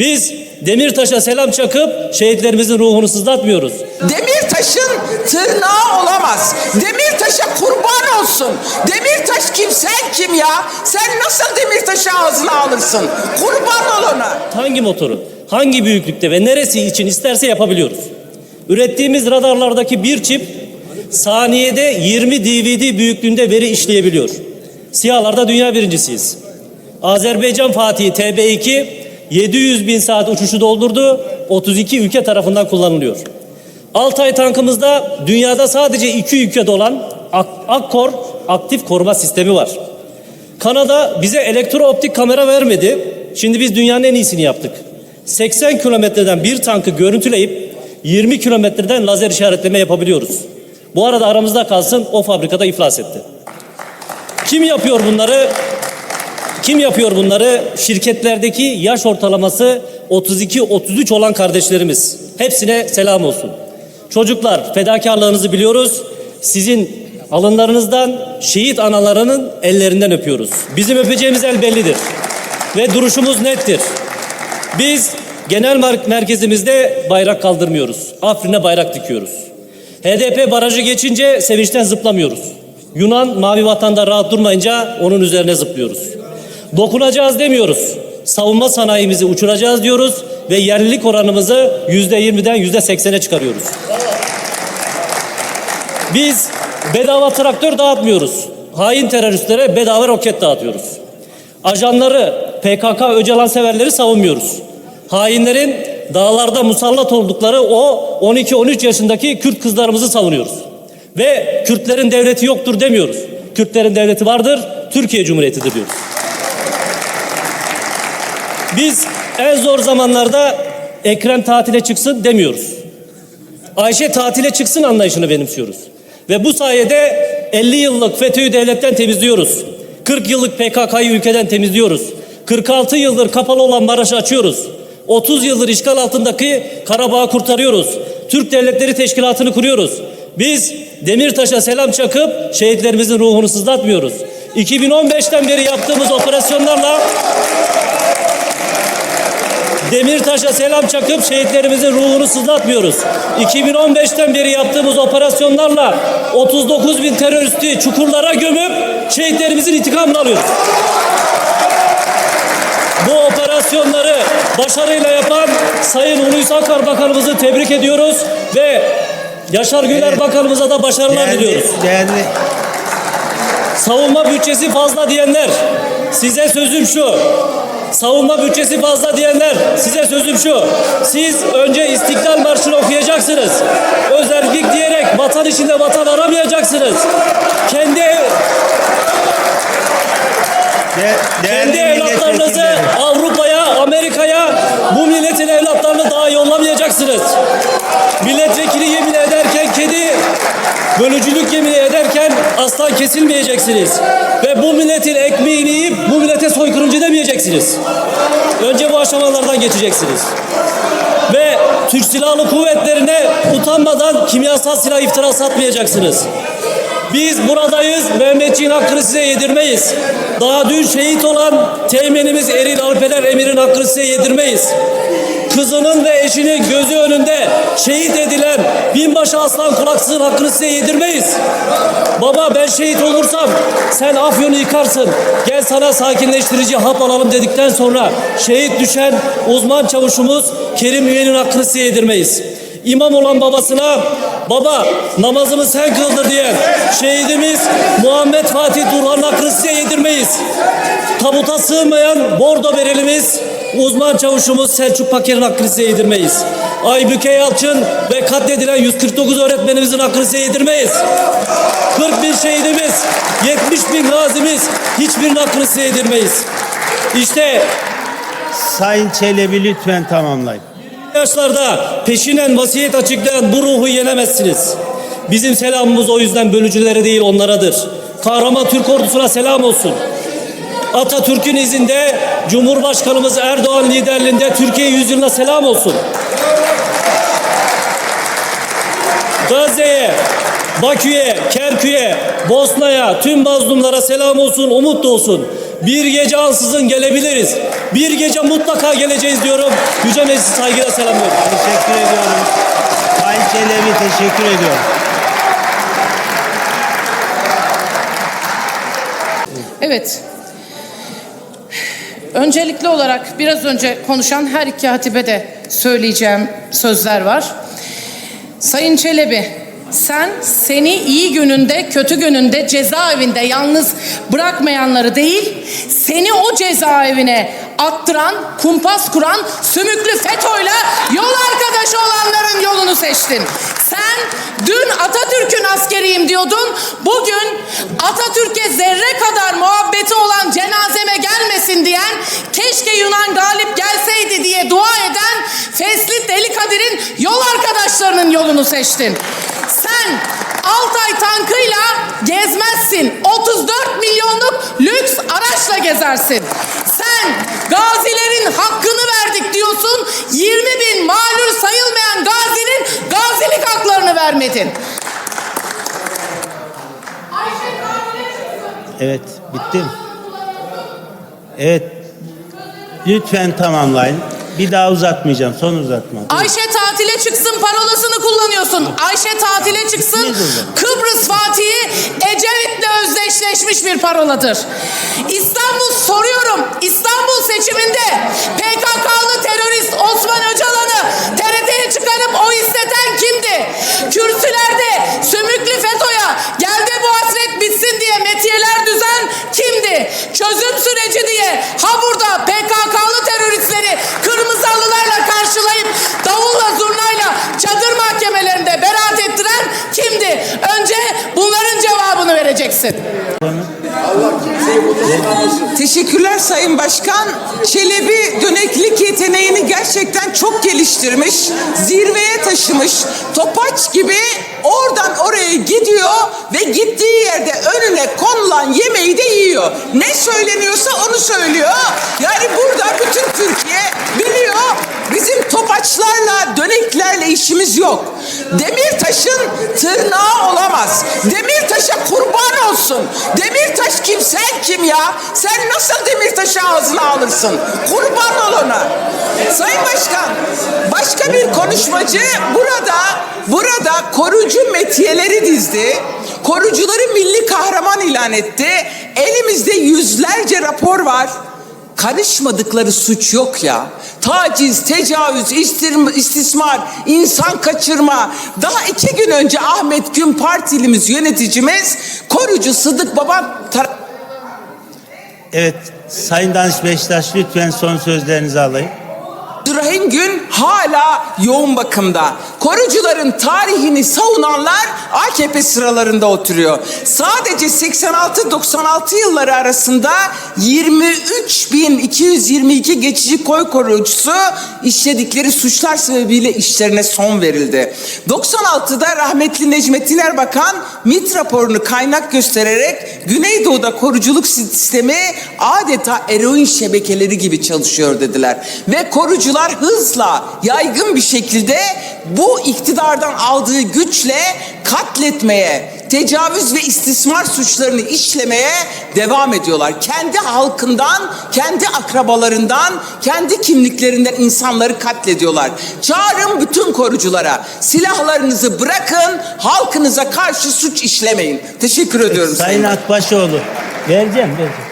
Biz Demirtaş'a selam çakıp şehitlerimizin ruhunu sızlatmıyoruz. Demirtaş'ın tırnağı olamaz. Demirtaş'a kurban olsun. Demirtaş kim sen kim ya? Sen nasıl Demirtaş'ı ağzına alırsın? Kurban ol ona. Hangi motoru, hangi büyüklükte ve neresi için isterse yapabiliyoruz. Ürettiğimiz radarlardaki bir çip saniyede 20 DVD büyüklüğünde veri işleyebiliyor. Siyahlarda dünya birincisiyiz. Azerbaycan Fatih TB2 700 bin saat uçuşu doldurdu. 32 ülke tarafından kullanılıyor. Altay tankımızda dünyada sadece iki ülkede olan Ak- Akkor aktif koruma sistemi var. Kanada bize elektrooptik kamera vermedi. Şimdi biz dünyanın en iyisini yaptık. 80 kilometreden bir tankı görüntüleyip 20 kilometreden lazer işaretleme yapabiliyoruz. Bu arada aramızda kalsın o fabrikada iflas etti. Kim yapıyor bunları? Kim yapıyor bunları? Şirketlerdeki yaş ortalaması 32-33 olan kardeşlerimiz. Hepsine selam olsun. Çocuklar fedakarlığınızı biliyoruz. Sizin alınlarınızdan şehit analarının ellerinden öpüyoruz. Bizim öpeceğimiz el bellidir. Ve duruşumuz nettir. Biz genel mer- merkezimizde bayrak kaldırmıyoruz. Afrin'e bayrak dikiyoruz. HDP barajı geçince sevinçten zıplamıyoruz. Yunan mavi vatanda rahat durmayınca onun üzerine zıplıyoruz. Dokunacağız demiyoruz. Savunma sanayimizi uçuracağız diyoruz ve yerlilik oranımızı yüzde yirmiden yüzde seksene çıkarıyoruz. Biz bedava traktör dağıtmıyoruz. Hain teröristlere bedava roket dağıtıyoruz. Ajanları, PKK Öcalan severleri savunmuyoruz. Hainlerin dağlarda musallat oldukları o 12-13 yaşındaki Kürt kızlarımızı savunuyoruz. Ve Kürtlerin devleti yoktur demiyoruz. Kürtlerin devleti vardır, Türkiye Cumhuriyeti'dir diyoruz. Biz en zor zamanlarda Ekrem tatile çıksın demiyoruz. Ayşe tatile çıksın anlayışını benimsiyoruz. Ve bu sayede 50 yıllık FETÖ'yü devletten temizliyoruz. 40 yıllık PKK'yı ülkeden temizliyoruz. 46 yıldır kapalı olan Maraş'ı açıyoruz. 30 yıldır işgal altındaki Karabağ'ı kurtarıyoruz. Türk Devletleri Teşkilatı'nı kuruyoruz. Biz Demirtaş'a selam çakıp şehitlerimizin ruhunu sızlatmıyoruz. 2015'ten beri yaptığımız operasyonlarla Demirtaş'a selam çakıp şehitlerimizin ruhunu sızlatmıyoruz. 2015'ten beri yaptığımız operasyonlarla 39 bin teröristi çukurlara gömüp şehitlerimizin intikamını alıyoruz. Bu operasyonları başarıyla yapan Sayın Hulusi Akar Bakanımızı tebrik ediyoruz ve Yaşar Güler Bakanımıza da başarılar Değerli, diliyoruz. değerli Savunma bütçesi fazla diyenler size sözüm şu. Savunma bütçesi fazla diyenler size sözüm şu. Siz önce İstiklal Marşı'nı okuyacaksınız. Özellik diyerek vatan içinde vatan aramayacaksınız. Kendi de, kendi evlatlarınızı. Avrupa'ya, Amerika'ya bu milletin evlatlarını daha yollamayacaksınız. Milletvekili yemin ederken kedi, bölücülük yemin ederken aslan kesilmeyeceksiniz. Ve bu milletin ekmeğini yiyip bu millete soykırımcı demeyeceksiniz. Önce bu aşamalardan geçeceksiniz. Ve Türk Silahlı Kuvvetleri'ne utanmadan kimyasal silah iftirası atmayacaksınız. Biz buradayız. Mehmetçiğin hakkını size yedirmeyiz. Daha dün şehit olan teğmenimiz Eril Alperen Emir'in hakkını size yedirmeyiz. Kızının ve eşinin gözü önünde şehit edilen binbaşı aslan kulaksızın hakkını size yedirmeyiz. Baba ben şehit olursam sen afyonu yıkarsın. Gel sana sakinleştirici hap alalım dedikten sonra şehit düşen uzman çavuşumuz Kerim Üye'nin hakkını size yedirmeyiz. İmam olan babasına baba namazımı sen kıldır diyen şehidimiz Muhammed Fatih Durhan'ın hakkını size yedirmeyiz. Tabuta sığmayan bordo berelimiz uzman çavuşumuz Selçuk Paker'in hakkını size yedirmeyiz. Aybüke Yalçın ve katledilen 149 öğretmenimizin hakkını size yedirmeyiz. 40 bin şehidimiz, 70 bin gazimiz hiçbirinin hakkını size yedirmeyiz. İşte Sayın Çelebi lütfen tamamlayın. yaşlarda peşinen vasiyet açıklayan bu ruhu yenemezsiniz. Bizim selamımız o yüzden bölücülere değil onlaradır. Kahraman Türk ordusuna selam olsun. Atatürk'ün izinde Cumhurbaşkanımız Erdoğan liderliğinde Türkiye yüzyılına selam olsun. Gazze'ye, Bakü'ye, Kerkük'e, Bosna'ya, tüm mazlumlara selam olsun, umut da olsun. Bir gece ansızın gelebiliriz. Bir gece mutlaka geleceğiz diyorum. Yüce Meclisi saygıyla selamlıyorum. Teşekkür ediyorum. Sayın Çelebi teşekkür ediyorum. Evet. Öncelikli olarak biraz önce konuşan her iki hatibe de söyleyeceğim sözler var. Sayın Çelebi, sen seni iyi gününde, kötü gününde cezaevinde yalnız bırakmayanları değil, seni o cezaevine attıran, kumpas kuran, sümüklü FETÖ'yle yol arkadaşı olanların yolunu seçtin. Sen askeriyim diyordun, bugün Atatürk'e zerre kadar muhabbeti olan cenazeme gelmesin diyen, keşke Yunan galip gelseydi diye dua eden Fesli Deli Kadir'in yol arkadaşlarının yolunu seçtin. Sen Altay tankıyla gezmezsin. 34 milyonluk lüks araçla gezersin. Sen gazilerin hakkını verdik diyorsun. 20 bin malur sayılmayan gazinin gazilik haklarını vermedin. Evet, bitti mi? Evet. Lütfen tamamlayın. Bir daha uzatmayacağım. Son uzatma. Ayşe tatile çıksın parolasını kullanıyorsun. Ayşe tatile çıksın. Kıbrıs Fatih'i Ecevit'le özdeşleşmiş bir paroladır. İstanbul soruyorum. İstanbul seçiminde PKK'lı terörist vereceksin. Teşekkürler Sayın Başkan. Çelebi döneklik yeteneğini gerçekten çok geliştirmiş, zirveye taşımış. Topaç gibi oradan oraya gidiyor ve gittiği yerde önüne konulan yemeği de yiyor. Ne söyleniyorsa onu söylüyor. Yani burada bütün Türkiye biliyor döneklerle işimiz yok. Demirtaş'ın tırnağı olamaz. Demirtaş'a kurban olsun. Demirtaş kim sen kim ya? Sen nasıl Demirtaş'ı ağzına alırsın? Kurban ol ona. Sayın Başkan, başka bir konuşmacı burada burada korucu metiyeleri dizdi. Korucuları milli kahraman ilan etti. Elimizde yüzlerce rapor var. Karışmadıkları suç yok ya. Taciz, tecavüz, istismar, insan kaçırma. Daha iki gün önce Ahmet Gün partilimiz, yöneticimiz korucu Sıdık Baba Evet, Sayın Danış Beşiktaş lütfen son sözlerinizi alayım. Abdurrahim Gün hala yoğun bakımda. Korucuların tarihini savunanlar AKP sıralarında oturuyor. Sadece 86-96 yılları arasında 23.222 geçici koy koruyucusu işledikleri suçlar sebebiyle işlerine son verildi. 96'da rahmetli Necmettin Erbakan MİT raporunu kaynak göstererek Güneydoğu'da koruculuk sistemi adeta eroin şebekeleri gibi çalışıyor dediler. Ve korucular hızla yaygın bir şekilde bu iktidardan aldığı güçle katletmeye, tecavüz ve istismar suçlarını işlemeye devam ediyorlar. Kendi halkından, kendi akrabalarından, kendi kimliklerinden insanları katlediyorlar. Çağırın bütün koruculara silahlarınızı bırakın, halkınıza karşı suç işlemeyin. Teşekkür ediyorum. Sayın Akbaşoğlu. Vereceğim, vereceğim.